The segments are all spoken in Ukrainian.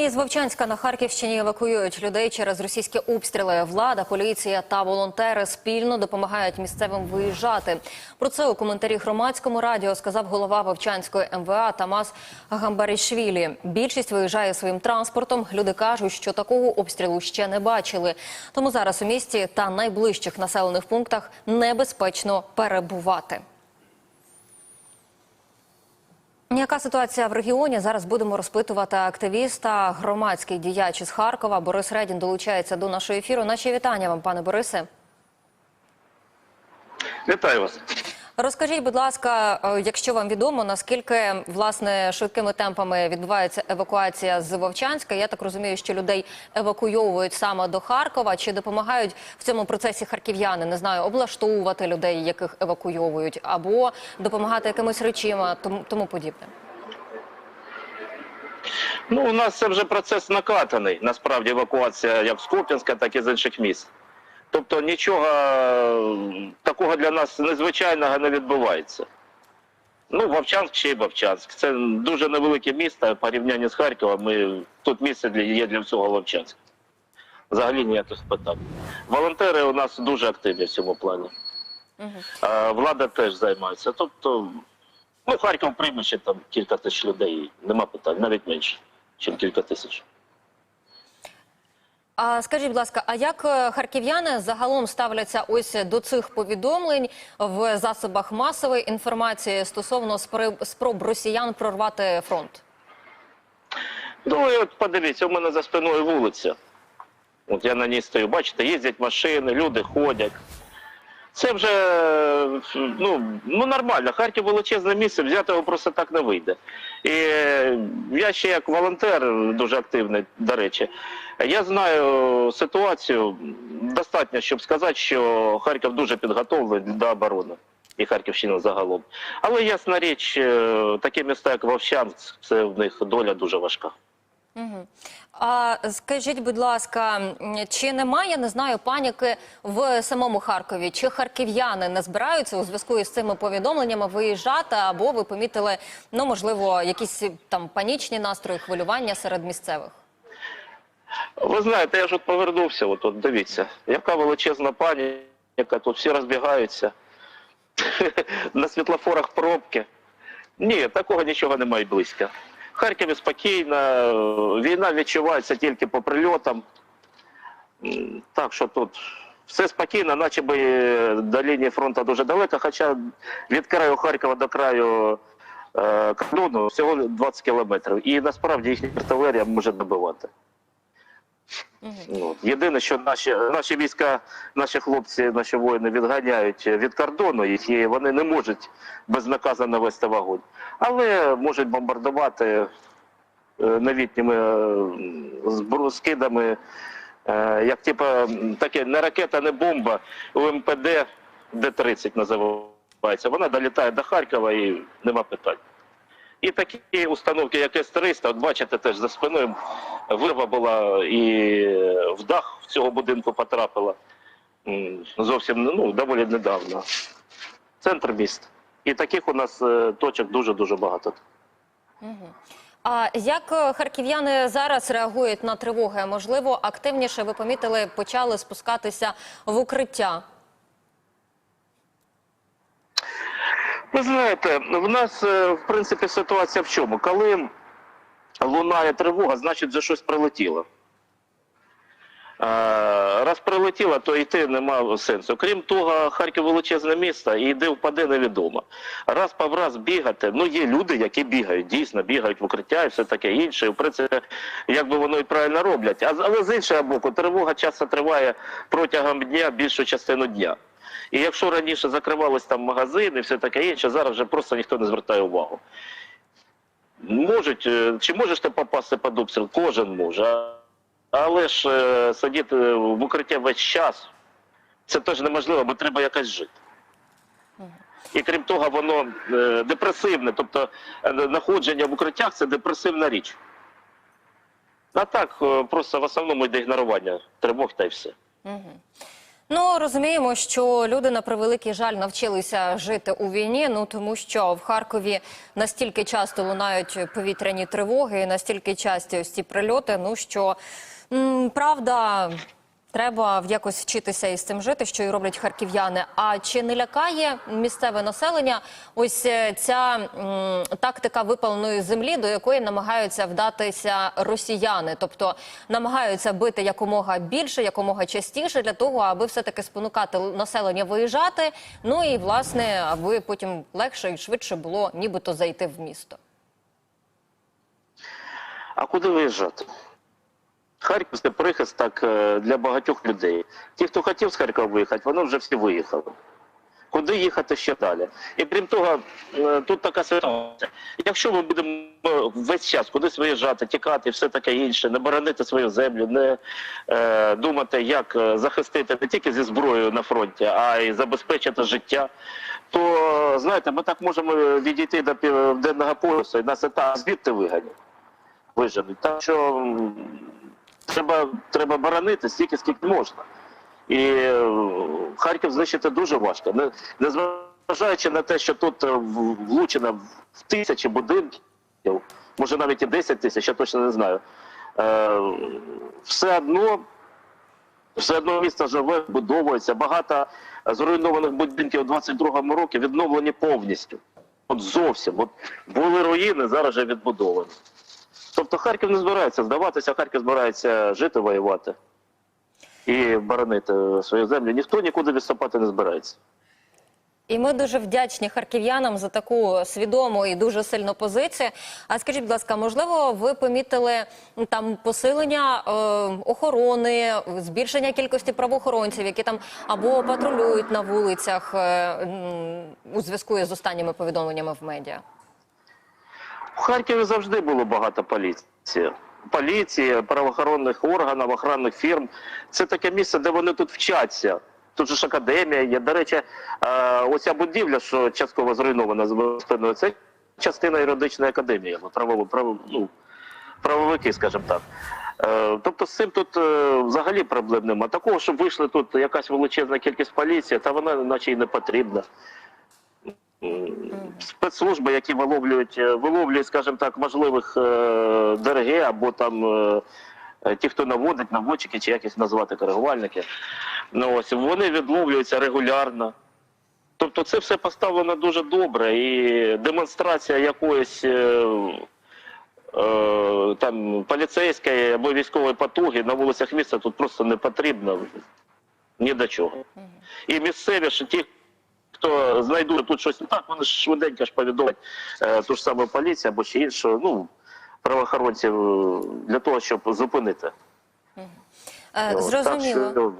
Із Вовчанська на Харківщині евакуюють людей через російські обстріли. Влада, поліція та волонтери спільно допомагають місцевим виїжджати. Про це у коментарі громадському радіо сказав голова Вовчанської МВА Тамас Гамбарішвілі. Більшість виїжджає своїм транспортом. Люди кажуть, що такого обстрілу ще не бачили. Тому зараз у місті та найближчих населених пунктах небезпечно перебувати. Яка ситуація в регіоні? Зараз будемо розпитувати активіста, громадський діяч із Харкова. Борис Редін долучається до нашого ефіру. Наші вітання вам, пане Борисе. Вітаю вас. Розкажіть, будь ласка, е, якщо вам відомо, наскільки власне швидкими темпами відбувається евакуація з Вовчанська? Я так розумію, що людей евакуйовують саме до Харкова. Чи допомагають в цьому процесі харків'яни? Не знаю, облаштовувати людей, яких евакуйовують, або допомагати якимись речима, тому тому подібне. Ну, у нас це вже процес накатаний. Насправді евакуація як з Куп'янська, так і з інших міст. Тобто нічого е, такого для нас незвичайного не відбувається. Ну, Вовчанськ ще й Вовчанськ. Це дуже невелике місто в порівнянні з Харковом. Ми, тут місце для, є для всього Вовчанська. Взагалі ніяких питань. Волонтери у нас дуже активні в цьому плані. А влада теж займається. Тобто, ну, Харків прийме ще там кілька тисяч людей, нема питань, навіть менше, ніж кілька тисяч. А скажіть, будь ласка, а як е, харків'яни загалом ставляться ось до цих повідомлень в засобах масової інформації стосовно спроб росіян прорвати фронт? Ну от подивіться, у мене за спиною вулиця. От я на ній стою, бачите, їздять машини, люди ходять. Це вже ну, ну нормально. Харків величезне місце, взяти його просто так не вийде. І я ще як волонтер, дуже активний, до речі, я знаю ситуацію достатньо, щоб сказати, що Харків дуже підготовлений до оборони. І Харківщина загалом. Але ясна річ, е, такі міста, як Вовчанськ, це в них доля дуже важка. Угу. А скажіть, будь ласка, чи немає, не знаю, паніки в самому Харкові? Чи харків'яни не збираються у зв'язку із цими повідомленнями виїжджати? Або ви помітили, ну можливо, якісь там панічні настрої, хвилювання серед місцевих? Ви знаєте, я ж от повернувся, от, от дивіться, яка величезна паніка, тут всі розбігаються. На світлофорах пробки. Ні, такого нічого немає близько. Харкові спокійно, війна відчувається тільки по прильотам. Так що тут все спокійно, наче би до лінії фронту дуже далеко, хоча від краю Харкова до краю е, кордону всього 20 кілометрів. І насправді їхня артилерія може добивати. Ну, єдине, що наші, наші війська, наші хлопці, наші воїни відганяють від кордону, і вони не можуть безнаказано вести вогонь. Але можуть бомбардувати е, новітніми е, скидами, е, як типу, таке не ракета, не бомба, УМПД Д-30 називається. Вона долітає до Харкова і нема питань. І такі установки, як С-300, от бачите, теж за спиною вирва була і в дах цього будинку потрапила зовсім ну, доволі недавно. Центр міста. І таких у нас е, точок дуже-дуже багато. А як е, харків'яни зараз реагують на тривоги? Можливо, активніше ви помітили, почали спускатися в укриття. Ви знаєте, в нас, е, в принципі, ситуація в чому? Коли лунає тривога, значить вже щось прилетіло. Е, Раз прилетіло, то йти нема сенсу. Крім того, Харків величезне місто, і йди впаде невідомо. Раз по раз бігати. Ну, є люди, які бігають, дійсно бігають в укриття і все таке інше. В принципі, як би воно і правильно роблять. Але з іншого боку, тривога часто триває протягом дня більшу частину дня. І якщо раніше закривались там магазини, все таке інше, зараз вже просто ніхто не звертає увагу. Можуть, е, чи можеш ти попасти під обстріл? Кожен може. Але ж е, сидіти в укритті весь час це теж неможливо, бо треба якось жити. І крім того, воно е, депресивне, тобто е, знаходження в укриттях це депресивна річ. А так, е, просто в основному йде ігнорування тривог та й все. Угу. Ну розуміємо, що люди на превеликий жаль навчилися жити у війні. Ну тому що в Харкові настільки часто лунають повітряні тривоги, настільки часті ось ці прильоти. Ну що правда. Треба якось вчитися із цим жити, що і роблять харків'яни. А чи не лякає місцеве населення ось е, ця м, тактика випаленої землі, до якої намагаються вдатися росіяни? Тобто намагаються бити якомога більше, якомога частіше для того, аби все таки спонукати населення виїжджати. Ну і власне, аби потім легше і швидше було нібито зайти в місто. А куди виїжджати? Харків це прихисток е, для багатьох людей. Ті, хто хотів з Харкова виїхати, вони вже всі виїхали. Куди їхати ще далі? І крім того, е, тут така ситуація. Якщо ми будемо е, весь час кудись виїжджати, тікати все таке інше, не боронити свою землю, не е, думати, як захистити не тільки зі зброєю на фронті, а й забезпечити життя, то знаєте, ми так можемо відійти до південного поясу і нас і так звідти виганять виженуть. Так що треба, треба боронити стільки, скільки можна. І е, Харків знищити дуже важко. Не, незважаючи на те, що тут е, влучено в тисячі будинків, може навіть і 10 тисяч, я точно не знаю. Е, все одно. Все одно місто живе, будовується. Багато зруйнованих будинків у 22-му році відновлені повністю. От зовсім. От були руїни, зараз вже відбудовані. Тобто Харків не збирається здаватися, Харків збирається жити, воювати і боронити свою землю. Ніхто нікуди відступати не збирається. І ми дуже вдячні харків'янам за таку свідому і дуже сильну позицію. А скажіть, будь ласка, можливо, ви помітили там посилення е, охорони, збільшення кількості правоохоронців, які там або патрулюють на вулицях е, у зв'язку із останніми повідомленнями в медіа? У Харкові завжди було багато поліції. Поліції, правоохоронних органів, охоронних фірм. Це таке місце, де вони тут вчаться. Тут же ж академія є. До речі, е, оця будівля, що частково зруйнована з це частина юридичної академії, правово, право, ну, правовики, скажімо так. Е, Тобто з цим тут е, взагалі проблем нема. Такого, щоб вийшли тут якась величезна кількість поліції, та вона наче й не потрібна. М, Спецслужби, які виловлюють, е, виловлюють, скажімо так, можливих е, ДРГ або там е, е, ті, хто наводить, наводчики, чи як їх назвати коригувальники, ну, ось, вони відловлюються регулярно. Тобто це все поставлено дуже добре, і демонстрація якоїсь е, е, там поліцейської або військової потуги на вулицях міста тут просто не потрібно ні до чого. І місцеві ж ті, хто знайдуть тут щось не так, вони ж швиденько ж повідомлять е, ту ж саму поліцію або ще іншого, ну, правоохоронців е, для того, щоб зупинити. Е, Зрозуміло. Так, що,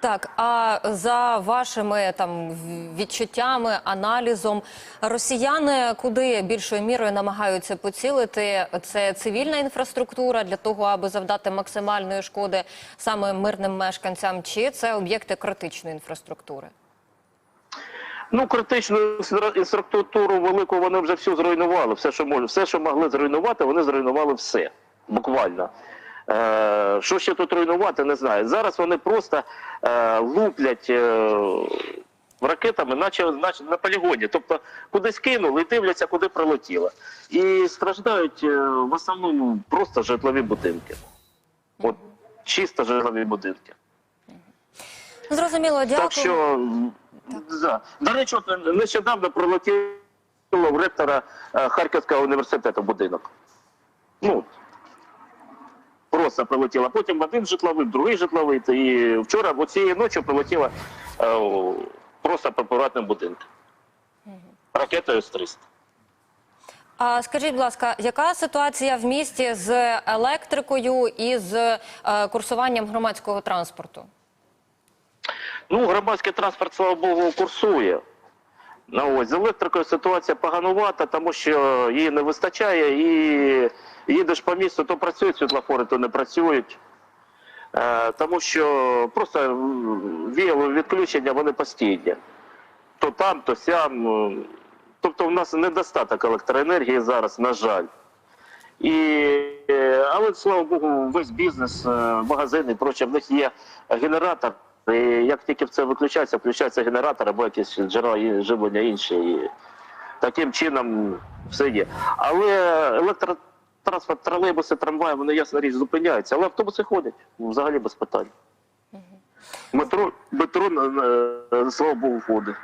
Так, а за вашими там відчуттями, аналізом, росіяни куди більшою мірою намагаються поцілити? Це цивільна інфраструктура для того, аби завдати максимальної шкоди саме мирним мешканцям, чи це об'єкти критичної інфраструктури? Ну, критичну інфра- інфраструктуру велику вони вже всю зруйнували. Все, що можуть, все, що могли зруйнувати, вони зруйнували все. Буквально. Е, що ще тут руйнувати, не знаю. Зараз вони просто е, луплять е, ракетами, наче, наче на полігоні. Тобто кудись кинули і дивляться, куди прилетіло. І страждають е, в основному просто житлові будинки. От чисто житлові будинки. Зрозуміло, дякую. Так що, да. до речі, от нещодавно прилетіло в ректора е, Харківського університету будинок. Ну, просто прилетіло. Потім один житловий, другий житловий. І вчора, або цієї ночі прилетіло е, просто по приватним будинкам. Ракетою з 300. А скажіть, будь ласка, яка ситуація в місті з електрикою і з е, курсуванням громадського транспорту? Ну, громадський транспорт, слава Богу, курсує. Ну, ось, з електрикою ситуація поганувата, тому що її не вистачає, і їдеш по місту, то працюють світлофори, то не працюють. Е, тому що просто віялові відключення вони постійні. То там, то сям. Тобто в нас недостаток електроенергії зараз, на жаль. І, е, але слава Богу, весь бізнес, е, магазини і проче, в них є генератор І як тільки в це виключається, включається генератор або якісь джерела живлення інші. І таким чином все є. Але електротранспорт, тролейбуси, трамваї, вони ясна річ зупиняються, але автобуси ходять взагалі без питань. Метро, метро, слава Богу, ходить.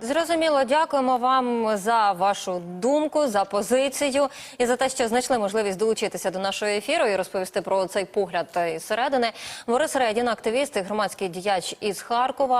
Зрозуміло, дякуємо вам за вашу думку, за позицію і за те, що знайшли можливість долучитися до нашого ефіру і розповісти про цей погляд із середини. Борис Редін, активіст і громадський діяч із Харкова.